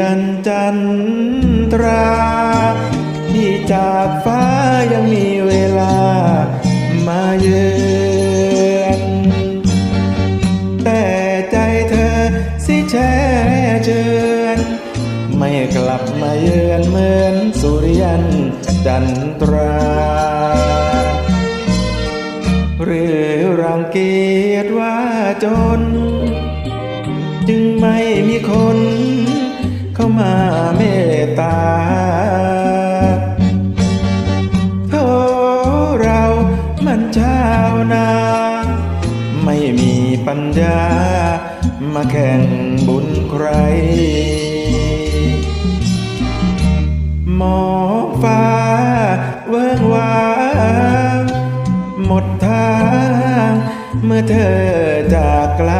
อนจันทรา ที่จากฟ้ายังมีเวลามาเยือนแต่ใจเธอสิแช่เชือนไม่กลับมาเยือนเหมือนสุริยันจันทราหรือรังเกียจว่าจน จึงไม่มีคน มาเมตตาโทเรามันชาวนา ไม่มีปัญญา มาแข่งบุญใคร หมอฟ้าเวิ้งวางหมดทาง เมื่อเธอจากไกล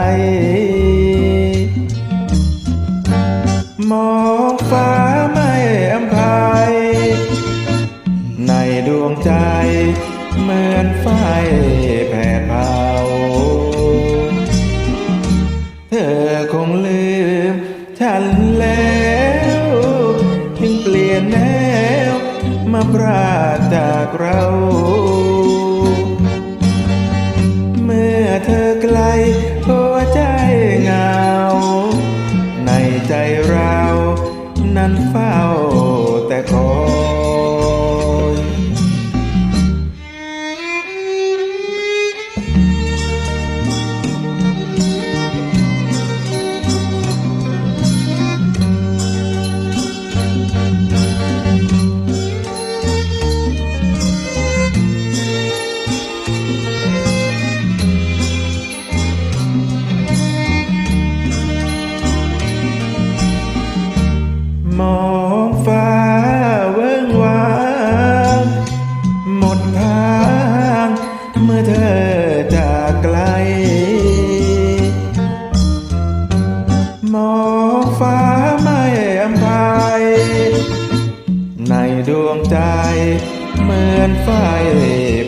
มองฟ้าไม่อำพายในดวงใจเหมือนไฟแผดเผาเธอคงลืมฉันแล้วจึงเปลี่ยนแนวมาพรากจากเรา เมื่อเธอไกล มองฟ้าเวิ้งว้างหมดทางเมื่อเธอจากไกล มองฟ้าไม่อำพายในดวงใจเหมือนไฟ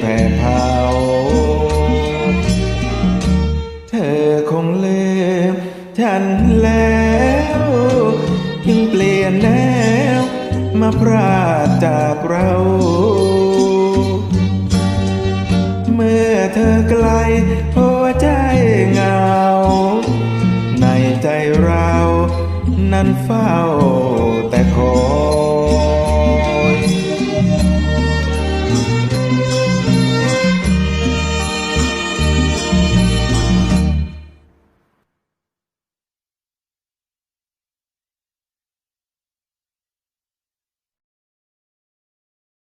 แผ่เผา เธอคงลืมฉันแล้ว เปลี่ยนแล้วมาพรากจากเรา เมื่อเธอไกลหัวใจเหงา ในใจเรา นั้นเฝ้าแต่ขอ